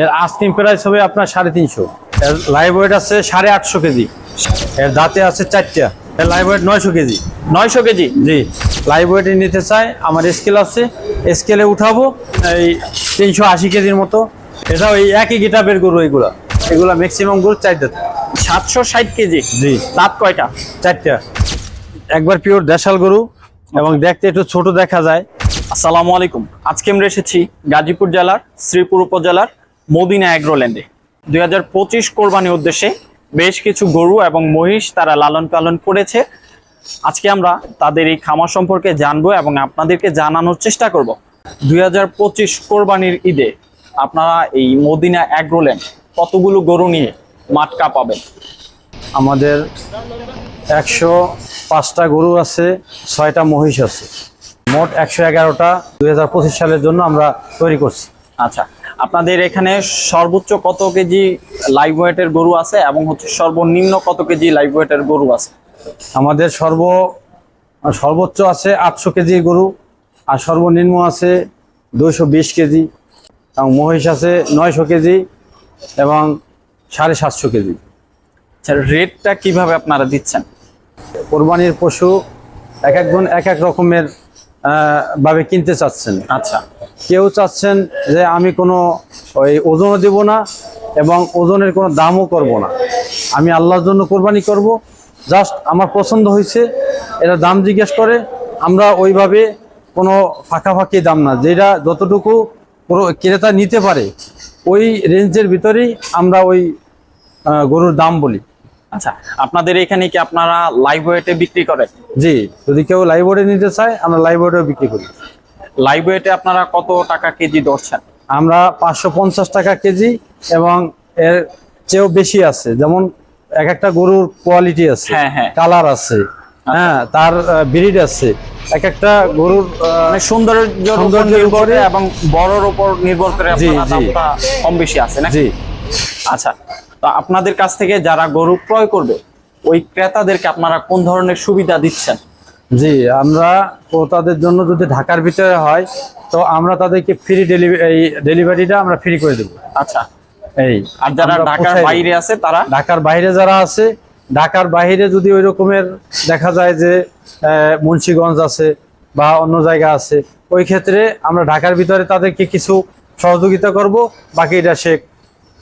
এর asking price হবে আপনার সাড়ে তিনশো। এর লাইভ ওয়েট আছে সাড়ে আটশো কেজি। এর দাঁতে আছে চারটা। এর লাইভ ওয়েট নয়শো কেজি। নয়শো কেজি? জি। লাইভ ওয়েটে নিতে চাই আমার স্কেল আছে। স্কেলে উঠাবো এই তিনশো আশি কেজির মতো। এটা ওই একই গিটাপের গরু এগুলা। এগুলা ম্যাক্সিমাম গরু চার দাঁত। সাতশো ষাট কেজি? জি। দাঁত কয়টা? চারটা। একবার পিওর দেশাল গরু এবং দেখতে একটু ছোট দেখা যায়। আসসালামু আলাইকুম। আজকে আমরা এসেছি গাজীপুর জেলার শ্রীপুর উপজেলার মদিনা অ্যাগ্রোল্যান্ডে দুই হাজার পঁচিশ কোরবানি উদ্দেশ্যে বেশ কিছু গরু এবং মহিষ তারা লালন পালন করেছে। আজকে আমরা তাদের এই খামার সম্পর্কে জানব এবং আপনাদেরকে জানানোর চেষ্টা করব। দুই হাজার পঁচিশ কোরবানির ঈদে আপনারা এই মদিনা অ্যাগ্রোল্যান্ড কতগুলো গরু নিয়ে মাটকা পাবেন? আমাদের একশো পাঁচটা গরু আছে ছয়টা মহিষ আছে। মোট একশো এগারোটা দুই হাজার পঁচিশ সালের জন্য আমরা তৈরি করছি। আচ্ছা। আপনাদের এখানে সর্বোচ্চ কত কেজি লাইভ ওয়েটের গরু আছে এবং হচ্ছে সর্বনিম্ন কত কেজি লাইভ ওয়েটের গরু আছে? আমাদের সর্ব সর্বোচ্চ আছে আটশো কেজি গরু আর সর্বনিম্ন আছে দুইশো বিশ কেজি এবং মহিষ আছে নয়শো কেজি এবং সাড়ে সাতশো কেজি। আচ্ছা রেটটা কীভাবে আপনারা দিচ্ছেন? কোরবানির পশু এক একজন এক এক রকমের ভাবে কিনতে চাচ্ছেন। আচ্ছা। কেউ চাচ্ছেন যে আমি কোনো ওই ওজনও দেব না এবং ওজনের কোনো দামও করব না। আমি আল্লাহর জন্য কোরবানি করব। জাস্ট আমার পছন্দ হয়েছে এটা দাম জিজ্ঞেস করে আমরা ওইভাবে কোনো ফাঁকাফাঁকি দাম না। যেটা যতটুকু ক্রেতা নিতে পারে ওই রেঞ্জের ভিতরেই আমরা ওই গরুর দাম বলি। আচ্ছা আপনাদের এখানে কি আপনারা লাইভ ওয়েটে বিক্রি করেন? জি যদি কেউ লাইবোর্ডে নিতে চায় আমরা লাইবোর্ডেও বিক্রি করি। লাইভ ওয়েটে আপনারা কত টাকা কেজি ধরছেন? আমরা পাঁচশো পঞ্চাশ টাকা কেজি এবং এর চেয়েও বেশি আছে। যেমন এক একটা গরুর কোয়ালিটি আছে হ্যাঁ, হ্যাঁ। কালার আছে হ্যাঁ তার ব্রিড আছে। এক একটা গরুর মানে সৌন্দর্যের উপর নির্ভর করে এবং বড়র উপর নির্ভর করে কম বেশি আছে না জি। আচ্ছা তো আপনাদের কাছ থেকে যারা গরু ক্রয় করবে ওই ক্রেতাদেরকে আপনারা কোন ধরনের সুবিধা দিচ্ছেন? জি আমরা ক্রেতাদের জন্য যদি ঢাকার ভিতরে হয় তো আমরা তাদেরকে ফ্রি ডেলিভারি ডেলিভারিটা আমরা ফ্রি করে দেবো। আচ্ছা। এই আর যারা ঢাকার বাইরে আছে তারা? ঢাকার বাইরে যারা আছে ঢাকার বাইরে যদি ওই রকমের দেখা যায় যে মুন্সিগঞ্জ আছে বা অন্য জায়গা আছে ওই ক্ষেত্রে আমরা ঢাকার ভিতরে তাদেরকে কিছু সহযোগিতা করব বাকিটা সে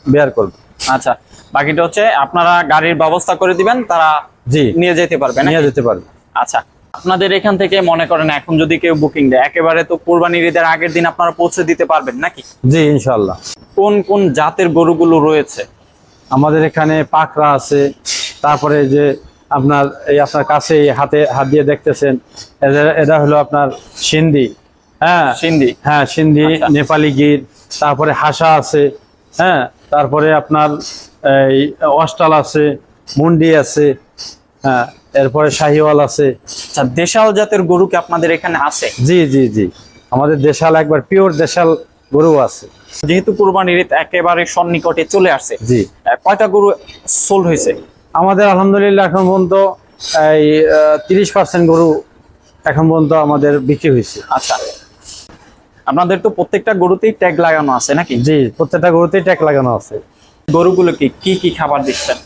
বেয়ার করবে। আচ্ছা। বাকিটা হচ্ছে আপনারা গাড়ির ব্যবস্থা করে দিবেন তারা জি। নিয়ে যেতে পারবে নিয়ে যেতে পারবে। আচ্ছা আপনাদের এখান থেকে মনে করেন এখন যদি কেউ বুকিং দেয় একেবারে তো কোরবানির ঈদের আগের দিন আপনারা পৌঁছে দিতে পারবেন নাকি? জি ইনশাল্লাহ কোন কোন জাতের গরুগুলো রয়েছে? আমাদের এখানে পাকরা আছে তারপরে যে আপনার এই আপনার কাছে হাতে হাত দিয়ে দেখতেছেন এটা হলো আপনার সিন্ধি। হ্যাঁ সিন্ধি? হ্যাঁ সিন্ধি আচ্ছা। নেপালি গির তারপরে হাসা আছে হ্যাঁ তারপরে আপনার এই অস্টাল আছে মুন্ডি আছে হ্যাঁ এরপরে শাহিওয়াল আছে। আচ্ছা দেশাল জাতের গরু কি আপনাদের এখানে আছে? জি জি জি। আমাদের দেশাল একবার পিওর দেশাল গরু আছে। যেহেতু কোরবানির ঈদ একেবারে সন্নিকটে চলে আসছে জি। কয়টা গরু সোল হয়েছে? আমাদের আলহামদুলিল্লাহ এখন পর্যন্ত এই তিরিশ পার্সেন্ট গরু এখন পর্যন্ত আমাদের বিক্রি হয়েছে। আচ্ছা। আপনাদের তো প্রত্যেকটা গরুতেই ট্যাগ লাগানো আছে নাকি? জি প্রত্যেকটা গরুতেই ট্যাগ লাগানো আছে। গরুগুলোকে কি কি খাবার দিচ্ছেন?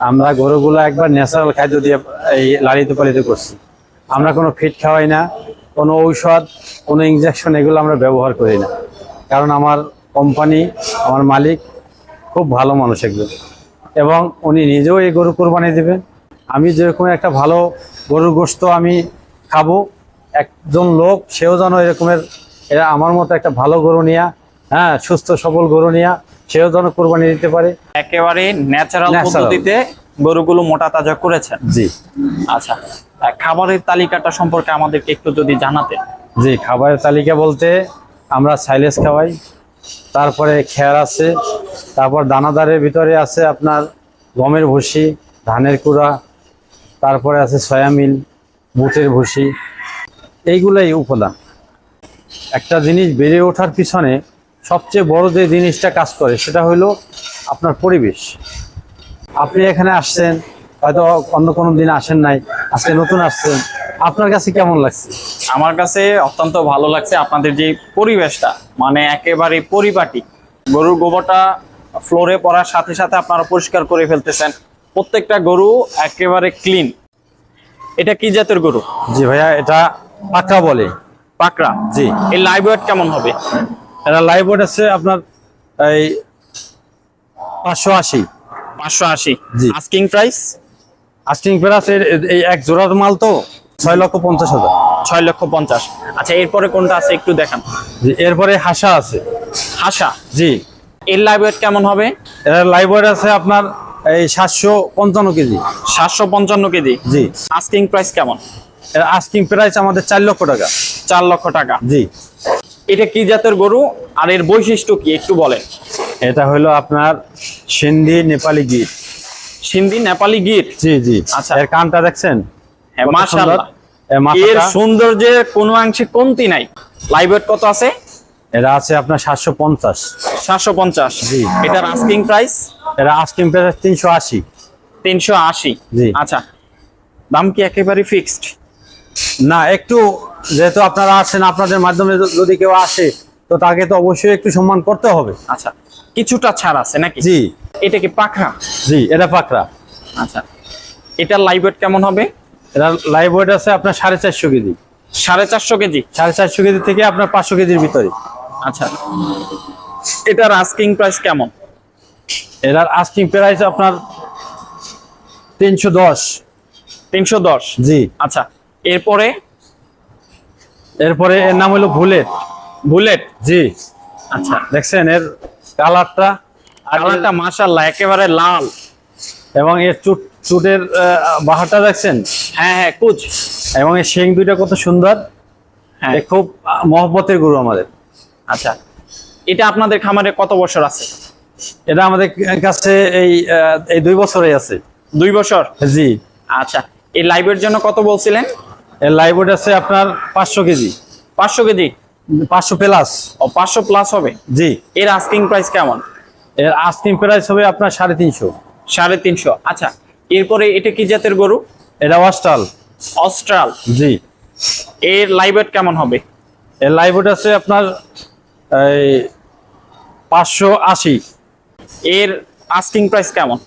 আমরা গরুগুলো একবার ন্যাচারাল খাদ্য দিয়ে এই লালিত পালিত করছি। আমরা কোনো ফিট খাওয়াই না, কোনো ঔষধ, কোনো ইঞ্জেকশন এগুলো আমরা ব্যবহার করি না। কারণ আমার কোম্পানি আমার মালিক খুব ভালো মানুষ এগুলো এবং উনি নিজেও এই গরু কোরবানি দেবেন। আমি যেরকম একটা ভালো গরুর গোস্ত আমি খাব, একজন লোক, সেও যেন এরকমের, এরা আমার মতো একটা ভালো গরু নিয়া হ্যাঁ সুস্থ সবল গরু নিয়া সেও যেন কোরবানি দিতে পারে। একেবারে ন্যাচারাল। পদ্ধতিতে গরুগুলো মোটা তাজা করেছেন। জি। আচ্ছা খাবারের তালিকাটা সম্পর্কে আমাদেরকে একটু যদি জানাতেন। জি খাবারের তালিকা বলতে আমরা সাইলেজ খাওয়াই তারপরে খেয়ার আছে তারপর দানাদারের ভিতরে আছে আপনার গমের ভুসি ধানের কুড়া তারপরে আছে সয়ামিল বুটের ভুসি এইগুলাই উপাদান। একটা জিনিস বেড়ে ওঠার পিছনে সবচেয়ে বড় যে জিনিসটা কাজ করে সেটা হলো আপনার পরিবেশ। আপনি এখানে আসছেন হয়তো অন্য কোনো দিন আসেন নাই আজকে নতুন আসছেন আপনার কাছে কেমন লাগছে? আমার কাছে অত্যন্ত ভালো লাগছে আপনাদের যে পরিবেশটা মানে একেবারে পরিপাটি। গরুর গোবরটা ফ্লোরে পড়ার সাথে সাথে আপনারা পরিষ্কার করে ফেলতেছেন। প্রত্যেকটা গরু একেবারে ক্লিন। এটা কি জাতের গরু? জি ভাইয়া এটা পাক্কা বলে। পাকড়া? জি। এই লাইভ ওয়েট কেমন হবে? এটা লাইভ ওয়েট আছে আপনার এই পাঁচশো আশি। পাঁচশো আশি। আস্কিং প্রাইস আস্টিং প্লাস এই এক জোড়ার মাল তো ছয় লক্ষ পঞ্চাশ হাজার। ছয় লক্ষ পঞ্চাশ। আচ্ছা এরপরে কোনটা আছে একটু দেখান। এরপরে হাসা আছে। হাসা? জি। এর লাইভ ওয়েট কেমন হবে? এটা লাইভ ওয়েট আছে আপনার এই সাতশো পঞ্চান্ন কেজি। সাতশো পঞ্চান্ন কেজি? জি। আস্কিং প্রাইস কেমন? এর আস্কিং প্রাইস আমাদের চার লক্ষ টাকা। চার লক্ষ টাকা। জি। এটা কি জাতের গরু? আর এর বৈশিষ্ট্য কি একটু বলেন। এটা হলো আপনার সিন্ধি নেপালি গির। সিন্ধি নেপালি গির? জি জি। আচ্ছা। এর কানটা দেখছেন? হ্যাঁ মাশাআল্লাহ। এর সৌন্দর্যের কোনো অংশে কমতি নাই। লাইভ ওয়েট কত আছে? এটা আছে আপনার সাতশো পঞ্চাশ। সাতশো পঞ্চাশ। জি। এটার আস্কিং প্রাইস এটা আস্কিং প্রাইস তিনশো আশি। তিনশো আশি। জি। আচ্ছা। দাম কি একেবারে ফিক্সড না একটু যেহেতু আপনারা আসেন আপনাদের মাধ্যমে যদি কেউ আসে তো তাকে তো অবশ্যই একটু সম্মান করতে হবে। আচ্ছা কিছুটা ছাড় আছে নাকি? জি। এটা কি পাখরা? জি এটা পাকড়া আচ্ছা এটার লাইভ ওয়েট কেমন হবে? এটা লাইভ ওয়েট আছে আপনার সাড়ে চারশো কেজি। সাড়ে চারশো কেজি? সাড়ে চারশো কেজি থেকে আপনার পাঁচশো কেজির ভিতরে। আচ্ছা এটার আস্কিং প্রাইস কেমন? এটার আস্কিং প্রাইস আপনার তিনশো দশ। তিনশো দশ? জি। আচ্ছা এরপরে? এরপরে এর নাম হলো বুলেট। বুলেট? জি। আচ্ছা। দেখছেন এর কালারটা আর কালারটা মাশাল্লাহ একেবারে লাল। এবং এর চুট চুটের বাহারটা দেখছেন? হ্যাঁ হ্যাঁ কুচ এবং এর শিং দুইটা কত সুন্দর। হ্যাঁ। খুব মহব্বতের গরু আমাদের। আচ্ছা। এটা আপনাদের খামারে কত বছর আছে? এটা আমাদের কাছে এই এই দুই বছরে আছে। দুই বছর? জি। আচ্ছা। এই লাইভের জন্য কত বলছিলেন? এর লাইভ আছে আপনার পাঁচশো কেজি। পাঁচশো কেজি? পাঁচশো প্লাস। ও পাঁচশো প্লাস হবে? জি। এর আস্কিং প্রাইস কেমন? এর আস্কিং প্রাইস হবে আপনার সাড়ে তিনশো। সাড়ে তিনশো। আচ্ছা এরপরে এটা কি জাতের গরু? এটা ওয়াস্টাল অস্ট্রাল। জি। এর লাইভেট কেমন হবে? এর লাইভ আছে আপনার এই পাঁচশো আশি। এর আস্কিং প্রাইস কেমন?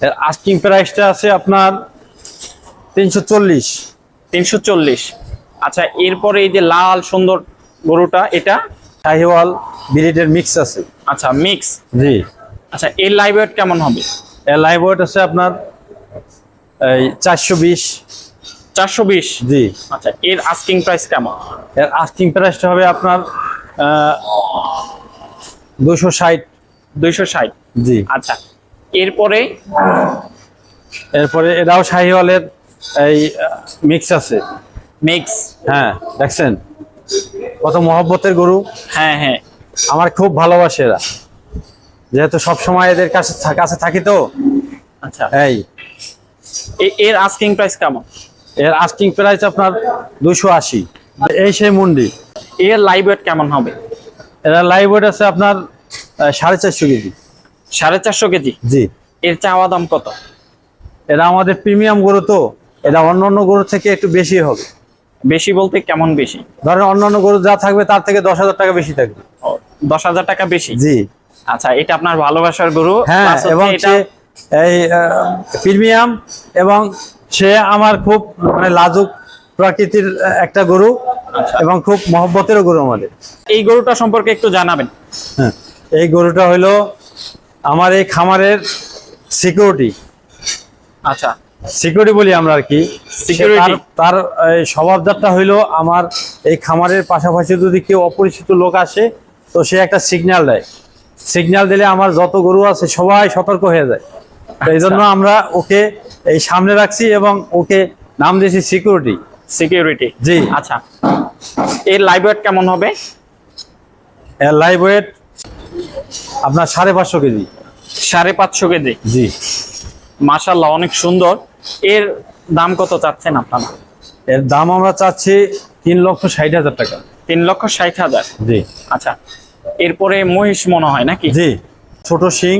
এর আস্কিং প্রাইসটা আছে আপনার তিনশো চল্লিশ। তিনশো চল্লিশ। আচ্ছা এরপরে এই যে লাল সুন্দর গরুটা এটা? শাহিওয়াল ব্রিডের মিক্স আছে। আচ্ছা মিক্স। জি। আচ্ছা এর লাইভেট কেমন হবে? এর লাইভ আছে আপনার এই চারশো বিশ। চারশো বিশ? জি। আচ্ছা এর আস্কিং প্রাইস কেমন? এর আস্কিং প্রাইসটা হবে আপনার দুশো ষাট। দুইশো ষাট। জি। আচ্ছা এরপরে? এরপরে এটাও শাহিওয়ালের এই মিক্স আছে। মিক্স হ্যাঁ দেখছেন? কত মহব্বতের গরু। হ্যাঁ হ্যাঁ। আমার খুব ভালোবাসে এরা। যেহেতু সব সময় এদের কাছে কাছে থাকি তো। আচ্ছা। এই। এর আস্কিং প্রাইস কেমন? এর আস্কিং প্রাইস আপনার দুশো আশি। এই সেই মন্ডি। এর লাইভ ওয়েট কেমন হবে? এরা লাইভ ওয়েট আছে আপনার সাড়ে চারশো কেজি। সাড়ে চারশো কেজি? জি। এর চাওয়া দাম কত? এরা আমাদের প্রিমিয়াম গরু তো। এটা অন্য অন্য গরুর থেকে একটু বেশি হবে। বেশি বলতে কেমন বেশি? ধরেন অন্য অন্য গরু যা থাকবে তার থেকে দশ হাজার টাকা বেশি থাকবে। দশ হাজার টাকা বেশি? জি। আচ্ছা এটা আপনার ভালোবাসার গরু হ্যাঁ এবং এটা এই প্রিমিয়াম এবং সে আমার খুব মানে লাজুক প্রকৃতির একটা গরু আচ্ছা। এবং খুব মহব্বতেরও গরু আমাদের। এই গরুটা সম্পর্কে একটু জানাবেন। হ্যাঁ এই গরুটা হলো আমার এই খামারের সিকিউরিটি আচ্ছা। সিকিউরিটি বলি আমরা আর কি। Security? সে তার- তার এই স্বভাবজাতটা হইল আমার এই খামারের পাশাপাশি যদি কেউ অপরিচিত লোক আসে তো সে একটা সিগন্যাল দেয়। সিগন্যাল দিলে আমার যত গরু আছে সবাই সতর্ক হয়ে যায়। তো এই জন্য আমরা ওকে এই সামনে রাখছি এবং ওকে নাম দিয়েছি সিকিউরিটি সিকিউরিটি জি। আচ্ছা। এর লাইভ ওয়েট কেমন হবে? এর লাইভ ওয়েট আপনার সাড়ে পাঁচশো কেজি। সাড়ে পাঁচশো কেজি। জি। মাশাল্লাহ অনেক সুন্দর। এর দাম কত চাচ্ছেন আপনারা? এর দাম আমরা চাচ্ছি তিন লক্ষ ষাট হাজার টাকা। তিন লক্ষ ষাট হাজার? জি। আচ্ছা এরপরে মহিষ মনে হয় নাকি? জি ছোট শিং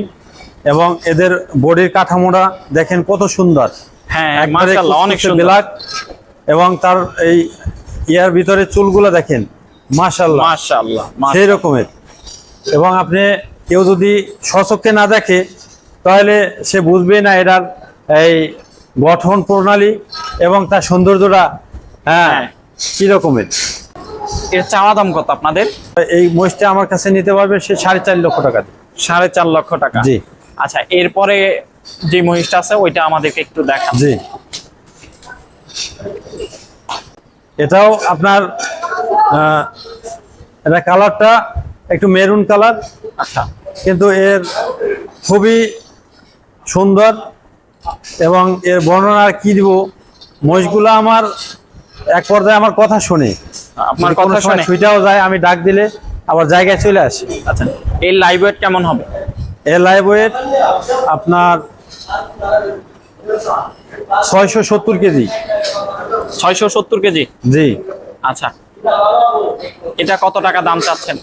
এবং এদের বডির কাঠামোটা দেখেন কত সুন্দর। হ্যাঁ অনেক ব্ল্যাক এবং তার এই ইয়ার ভিতরে চুলগুলো দেখেন মাশাল্লাহ মাশাল্লাহ সেই রকমের। এবং আপনি কেউ যদি স্বচক্ষে না দেখে তাহলে সে বুঝবে না এটার এই গঠন প্রণালী এবং তার সৌন্দর্যটা হ্যাঁ হ্যাঁ। কি রকমের এর চাওয়া দাম কত আপনাদের? এই মহিষটা আমার কাছে নিতে পারবে সে সাড়ে চার লক্ষ টাকা। সাড়ে চার লক্ষ টাকা। জি। আচ্ছা এরপরে যে মহিষটা আছে ওইটা আমাদেরকে একটু দেখান। জি। এটাও আপনার এটা কালারটা একটু মেরুন কালার। আচ্ছা। কিন্তু এর খুবই সুন্দর এবং এর বর্ণনা আর কি দিব? মহিষগুলো আমার এক পর্যায়ে আমার কথা শুনে। কোনো কথা শুনে। ছুটাও যায় আমি ডাক দিলে আবার জায়গায় চলে আসে। আচ্ছা এই লাইভ ওয়েট কেমন হবে? এর লাইভ ওয়েট আপনার ছয়শো সত্তর কেজি। ছয়শো সত্তর কেজি? জি। আচ্ছা এটা কত টাকা দাম চাচ্ছেন?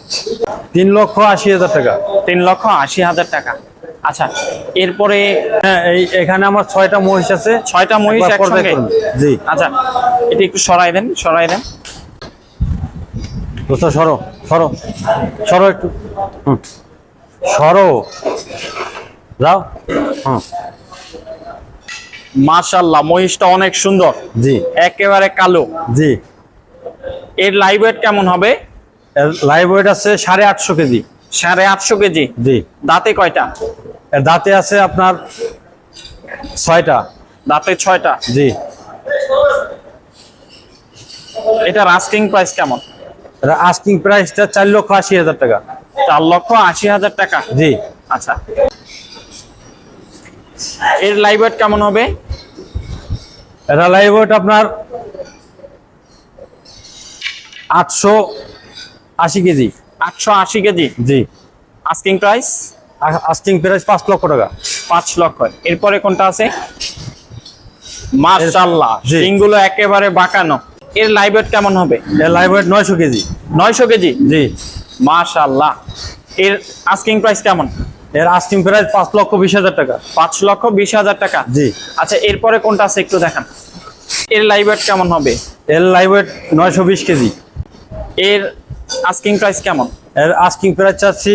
তিন লক্ষ আশি হাজার টাকা। তিন লক্ষ আশি হাজার টাকা। আচ্ছা এরপরে হ্যাঁ এই এখানে আমার ছয়টা মহিষ আছে। ছয়টা মহিষ একসঙ্গে? জি। আচ্ছা এটা একটু সরাই দেন সরাই দেন। দোস্ত সরো সরো সরো একটু। হুম। সরো। যাও। হুম। মাশাল্লাহ মহিষটা অনেক সুন্দর। জি। একেবারে কালো। জি। এর লাইভ ওয়েট কেমন হবে? লাইভ ওয়েট আছে সাড়ে আটশো কেজি। সাড়ে আটশো কেজি। জি। দাঁতে কয়টা? এর দাঁতে আছে আপনার ছয়টা। দাঁতে ছয়টা? জি। এটা রাস্টিং প্রাইস কেমন? এর আস্কিং প্রাইসটা চার লক্ষ আশি হাজার টাকা। চার লক্ষ আশি হাজার টাকা? জি। আচ্ছা। এর লাইভ ওয়েট কেমন হবে? এটা লাইভ ওয়েট আপনার আটশো আশি কেজি। আটশো আশি কেজি? জি। আস্কিং প্রাইস আস্কিং প্রাইস পাঁচ লক্ষ টাকা। পাঁচ লক্ষ। এরপরে কোনটা আছে? মাশাল্লাহ জি। সিংগুলো একেবারে বাঁকানো। এর লাইভ ওয়েট কেমন হবে? এর লাইভ ওয়েট নয়শো কেজি। নয়শো কেজি? জি। মাশাল্লাহ এর আস্কিং প্রাইস কেমন? এর আস্কিং প্রাইস পাঁচ লক্ষ বিশ হাজার টাকা। পাঁচ লক্ষ বিশ হাজার টাকা? জি। আচ্ছা এরপরে কোনটা আছে একটু দেখান। এর লাইভ ওয়েট কেমন হবে? এর লাইভ ওয়েট নয়শো বিশ কেজি। এর আস্কিং প্রাইস কেমন? এর আস্কিং প্রাইস চাচ্ছি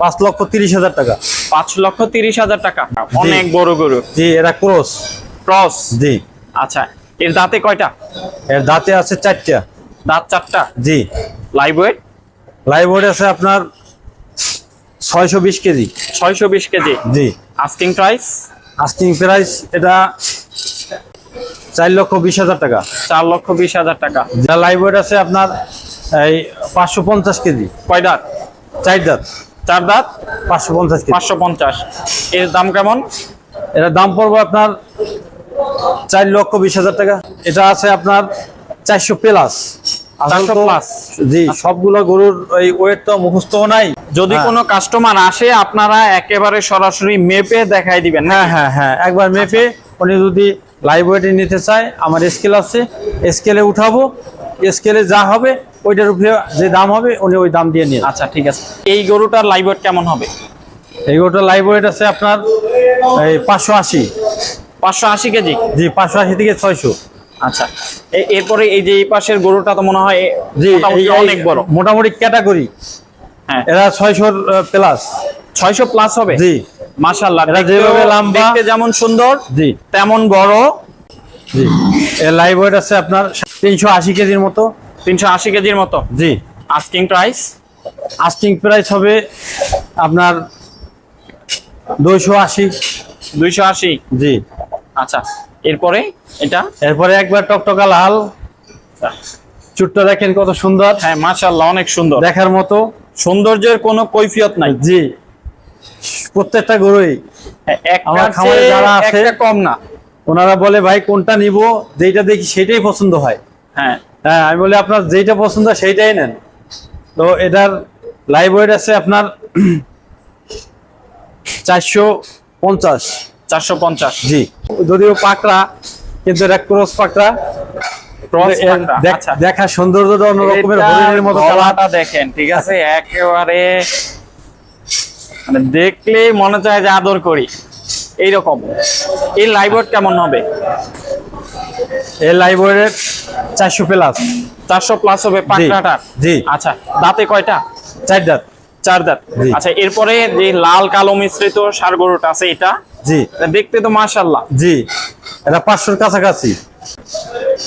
পাঁচ লক্ষ তিরিশ হাজার টাকা। পাঁচ লক্ষ তিরিশ হাজার টাকা। অনেক বড় গরু। জি এরা ক্রস। ক্রস? জি। আচ্ছা এর দাঁতে কয়টা? এর দাঁতে আছে চারটা। দাঁত চারটা? জি। লাইভ ওয়েট লাইভ ওয়েট আছে আপনার ছয়শো বিশ কেজি। ছয়শো বিশ কেজি। জি। আস্কিং প্রাইস আস্কিং প্রাইস এটা চার লক্ষ বিশ হাজার টাকা। চার লক্ষ বিশ হাজার টাকা। যা লাইভ ওয়েট আছে আপনার এই পাঁচশো পঞ্চাশ কেজি। কয় দাঁত? চার দাঁত। চার দাঁত? পাঁচশো পঞ্চাশ পাঁচশো পঞ্চাশ। এর দাম কেমন? এটা দাম পড়ব আপনার চার লক্ষ বিশ হাজার টাকা। এটা আছে আপনার চারশো প্লাস। জি সবগুলো গরুর ওই ওয়েট তো মুখস্থ নাই। যদি হ্যাঁ। কোনো কাস্টমার আসে আপনারা একেবারে সরাসরি মেপে দেখাই দিবেন হ্যাঁ হ্যাঁ হ্যাঁ একবার মেপে উনি যদি লাইভ ওয়েটে নিতে চায় আমার স্কেল আছে স্কেলে উঠাবো স্কেলে যা হবে ওইটার উপরে যে দাম হবে উনি ওই দাম দিয়ে নিয়ে আচ্ছা ঠিক আছে। এই গরুটার লাইভ ওয়েট কেমন হবে? এই গরুটার লাইভ ওয়েট আছে আপনার এই পাঁচশো আশি। পাঁচশো আশি কেজি? জি পাঁচশো আশি থেকে ছয়শো। আচ্ছা। এরপরে এই যে এই পাশের গরুটা তো মনে হয় জি অনেক বড়। মোটামুটি ক্যাটাগরি হ্যাঁ। এরা ছয়শোর প্লাস ছয়শো প্লাস হবে? জি। মাশাল্লাহ এরা যেভাবে লম্বা- দেখতে যেমন সুন্দর জি। তেমন বড়। জি। এর লাইভ ওয়েট আছে আপনার তিনশো আশি কেজির মতো। তিনশো আশি কেজির মতো। জি। আস্কিং প্রাইস আস্টিং প্রাইস হবে আপনার দুইশো আশি। দুইশো আশি? জি। আচ্ছা এরপরে এটা? এরপরে একবার টকটকা লাল। চুটটা দেখেন কত সুন্দর। হ্যাঁ মাশাল্লাহ অনেক সুন্দর। দেখার মতো। সৌন্দর্যের কোনো কৈফিয়ত নাই। জি। প্রত্যেকটা গরুই। হ্যাঁ, একটা আমার খামারে যারা আছে- একটা কম না। ওনারা বলে ভাই কোনটা নিব? যেটা দেখি সেটাই পছন্দ হয়। হ্যাঁ হ্যাঁ আমি বলি আপনার যেটা পছন্দ সেইটাই নেন। তো এটার লাইভ ওয়েট আছে আপনার চারশো পঞ্চাশ। চারশো পঞ্চাশ। জি। যদিও পাকড়া কিন্তু এটা ক্রস পাকড়া। দেখ- আচ্ছা। দেখার সৌন্দর্যটা অন্যরকমের হরিণের মতো কালার। দেখেন ঠিক আছে? একেবারে মানে দেখলেই মনে চায় যে আদর করি। এইরকম। এই লাইভওয়েট কেমন হবে? এই লাইভ চারশো প্লাস চারশো প্লাস হবে জি। আচ্ছা দাঁতে কয়টা? চার দাঁত। চার দাঁত। আচ্ছা এরপরে যে লাল কালো মিশ্রিত সার গরুটা আছে এটা? জি। দেখতে তো মাশাল্লাহ জি। এটা পাঁচশোর কাছাকাছি।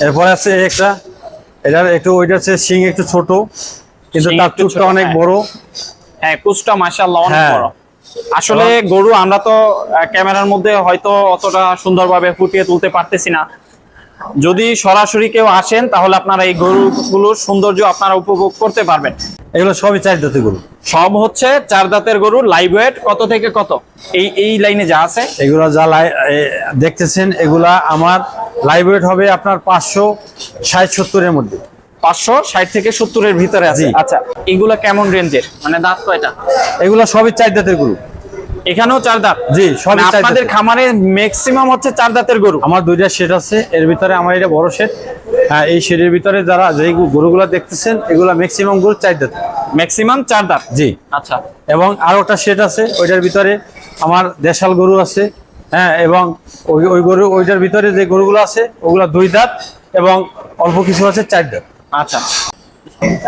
এরপরে আছে একটা এটার একটু ওইটা হচ্ছে শিং একটু ছোট কিন্তু তার চুটটা অনেক হ্যাঁ। বড়। হ্যাঁ কুচটা মাশাল্লাহ অনেক হ্যাঁ। বড়। আসলে গরু আমরা তো ক্যামেরার মধ্যে হয়তো অতটা সুন্দরভাবে ফুটিয়ে তুলতে পারতেছি না। যদি সরাসরি কেউ আসেন তাহলে আপনারা এই গরুগুলোর সৌন্দর্য আপনারা উপভোগ করতে পারবেন। এগুলো সবই চার জাতের গরু? সব হচ্ছে চার দাঁতের গরু লাইভ ওয়েট কত থেকে কত? এই এই লাইনে যা আছে। এগুলো যা লাই- দেখতেছেন এগুলা আমার লাইভ ওয়েট হবে আপনার পাঁচশো ষাট সত্তরের মধ্যে। পাঁচশো ষাট থেকে সত্তরের ভিতরে আছে। আচ্ছা এগুলা কেমন রেঞ্জের মানে দাঁত কয়টা? এগুলো সবই চার জাতের গরু। এখানেও চার দাঁত। জি সবই মানে আপনাদের খামারে ম্যাক্সিমাম হচ্ছে চার দাঁতের গরু। আমার দুইটা শেড আছে এর ভিতরে আমার এটা বড় শেড হ্যাঁ এই শেডের ভিতরে যারা যে গরুগুলো দেখতেছেন এগুলা ম্যাক্সিমাম গরু চার দাঁত। ম্যাক্সিমাম চার দাঁত? জি। আচ্ছা। এবং আরও একটা শেড আছে ওইটার ভিতরে আমার দেশাল গরু আছে। হ্যাঁ এবং ওই ওই গরু ওইটার ভিতরে যে গরুগুলো আছে ওগুলা দুই দাঁত এবং অল্প কিছু আছে চার দাঁত। আচ্ছা।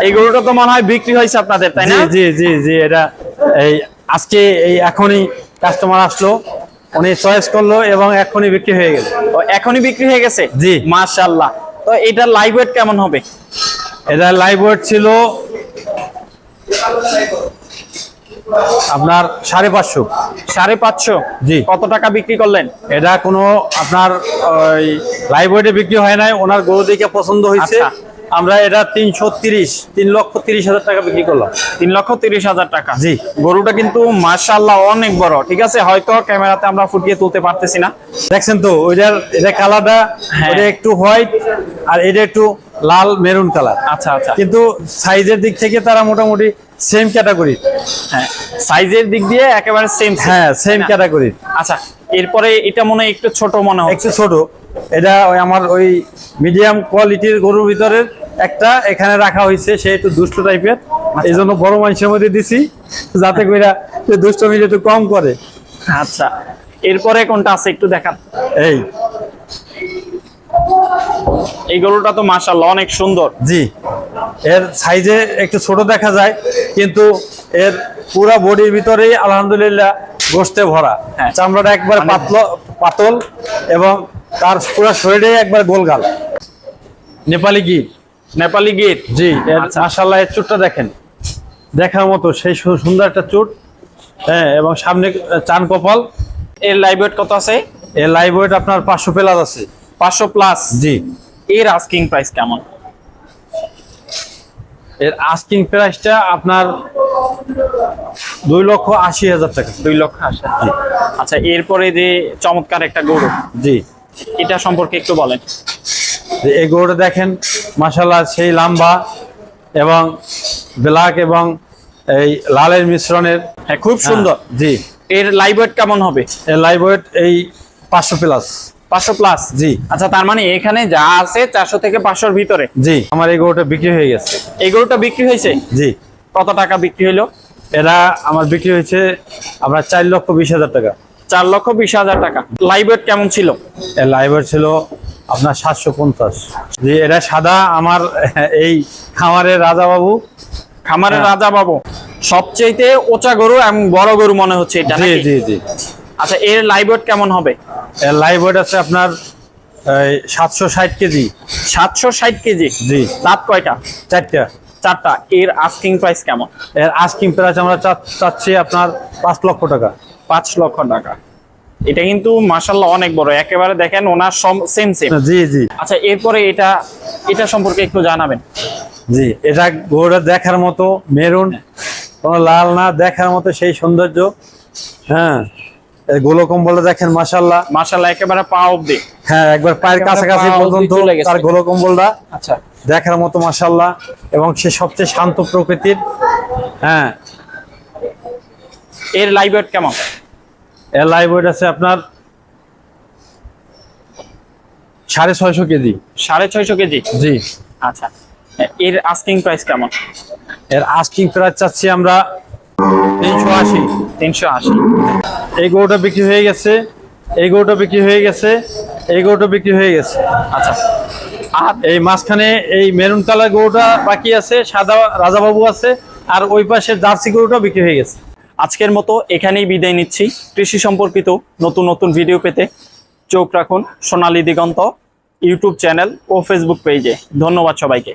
এই গরুটা তো মনে হয় বিক্রি হয়েছে আপনাদের তাই না? জি জি জি এটা এই আজকে এই এখনই কাস্টমার আসলো উনি চয়েস করল এবং এখনই বিক্রি হয়ে গেল। ও, এখনই বিক্রি হয়ে গেছে? জি। মাশাআল্লাহ। তো এটার লাইভ ওয়েট কেমন হবে? এটা লাইভ ওয়েট ছিল আপনার সাড়ে পাঁচশো। সাড়ে পাঁচশো? জি। কত টাকা বিক্রি করলেন? এটা কোনো আপনার ওই লাইভ ওয়েটে বিক্রি হয় নাই ওনার গরু দেখে পছন্দ হয়েছে। আচ্ছা। আমরা এটা তিনশো তিরিশ তিন লক্ষ তিরিশ হাজার টাকা বিক্রি করলাম। তিন লক্ষ তিরিশ হাজার টাকা। জি। গরুটা কিন্তু মাশাআল্লাহ অনেক বড় ঠিক আছে? হয়তো ক্যামেরাতে আমরা ফুটিয়ে তুলতে পারতেছি না। দেখছেন তো ওইটার এটা কালারটা হ্যাঁ। ওইটা একটু হোয়াইট আর এটা একটু লাল মেরুন কালার। আচ্ছা আচ্ছা। কিন্তু সাইজের দিক থেকে তারা মোটামুটি সেম ক্যাটাগরি হ্যাঁ সাইজের দিক দিয়ে একেবারে সেম হ্যাঁ সেম ক্যাটাগরি আচ্ছা এরপরে এটা মনে হয় একটু ছোট মনে হয় একটু ছোট। এটা ওই আমার ওই মিডিয়াম কোয়ালিটির গরুর ভিতরে একটা এখানে রাখা হয়েছে সে একটু দুষ্ট টাইপের এই জন্য বড় মানুষের মধ্যে দিছি যাতে কইরা সে দুষ্ট মিলে একটু কম করে। আচ্ছা এরপরে কোনটা আছে একটু দেখান। এই। এই গরুটা তো মাশাআল্লাহ অনেক সুন্দর। জি এর সাইজে একটু ছোট দেখা যায় কিন্তু এর পুরা বডির ভিতরেই আলহামদুলিল্লাহ গোস্তে ভরা। হ্যাঁ। চামড়াটা একবার মানে- পাতল পাতল এবং তার পুরো শরীরে একবার গোলগাল। নেপালি গির নেপালি গেট জি আচ্ছা। মাশাআল্লাহ এর চুটটা দেখেন। দেখার মতো সেই সুন্দর একটা চুট। হ্যাঁ এবং সামনে চান কপাল। এর লাইভ ওয়েট কত আছে? এর লাইভ ওয়েট আপনার পাঁচশো প্লাস আছে। পাঁচশো প্লাস জি। এর আস্কিং প্রাইস কেমন? এর আস্কিং প্রাইসটা আপনার দুই লক্ষ আশি হাজার টাকা। দুই লক্ষ আশি আচ্ছা এরপরে যে চমৎকার একটা গরু। জি। এটা সম্পর্কে একটু বলেন। এই গরুটা দেখেন মাসাল্লাহ সেই লাম্বা এবং ব্ল্যাক এবং এই লালের মিশ্রণের। হ্যাঁ খুব সুন্দর। জি। এর লাইভ ওয়েট কেমন হবে? এর লাইভ ওয়েট এই পাঁচশো প্লাস পাঁচশো প্লাস জি। আচ্ছা তার মানে এখানে যা আছে চারশো থেকে পাঁচশোর ভিতরে? জি আমার এই গরুটা বিক্রি হয়ে গেছে। এই গরুটা বিক্রি হয়েছে? জি। কত টাকা বিক্রি হলো এরা আমার বিক্রি হয়েছে আপনার চার লক্ষ বিশ হাজার টাকা। চার লক্ষ বিশ হাজার টাকা। লাইভ ওয়েট কেমন ছিল? এর লাইভ ওয়েট ছিল আপনার সাতশো পঞ্চাশ। জি এটা সাদা আমার এই খামারের রাজা বাবু খামারের হ্যাঁ। রাজা বাবু সবচেয়ে ওচা গরু এবং বড় গরু মনে হচ্ছে এটা জি? জি জি। আচ্ছা এর লাইভওয়েট কেমন হবে? এর লাইভ আছে আপনার সাতশো ষাট কেজি। সাতশো ষাট কেজি? জি। দাঁত কয়টা? চারটা। চারটা। এর আস্কিং প্রাইস কেমন? এর আস্কিং প্রাইস আমরা চাচ্ছি আপনার পাঁচ লক্ষ টাকা। পাঁচ লক্ষ টাকা। এটা কিন্তু মাসাল্লাহ অনেক বড়। একেবারে দেখেন ওনার সেম সেম জি জি। আচ্ছা এরপরে এটা এটা সম্পর্কে একটু জানাবেন। জি এটা গরুটা দেখার মতো মেরুন কোনো লাল না দেখার মতো সেই সৌন্দর্য। হ্যাঁ এই গোলো কম্বলটা দেখেন মাসাল্লাহ একেবারে পা অব্দি হ্যাঁ একবার পায়ের কাছাকাছি পা অবধি পর্যন্ত তার গোলো কম্বলটা আচ্ছা। দেখার মতো এবং সে সবচেয়ে শান্ত প্রকৃতির। হ্যাঁ। এর লাইভ ওয়েট কেমন? এর লাইভ ওয়েট আছে আপনার সাড়ে ছয়শো কেজি। সাড়ে ছয়শো কেজি? জি। আচ্ছা। এর আস্কিং প্রাইস কেমন? এর আস্কিং প্রাইস চাচ্ছি আমরা তিনশো আশি। তিনশো আশি। এই গরুটা বিক্রি হয়ে গেছে। এই গরুটা বিক্রি হয়ে গেছে। এই গরুটা বিক্রি হয়ে গেছে। আচ্ছা। আর এই মাঝখানে এই মেরুন কালার গরুটা বাকি আছে সাদা রাজাবাবু আছে আর ওই পাশে জার্সি গরুটাও বিক্রি হয়ে গেছে। আজকের মতো এখানেই বিদায় নিচ্ছি। কৃষি সম্পর্কিত নতুন নতুন ভিডিও পেতে চোখ রাখুন সোনালী দিগন্ত ইউটিউব চ্যানেল ও ফেসবুক পেজে ধন্যবাদ সবাইকে।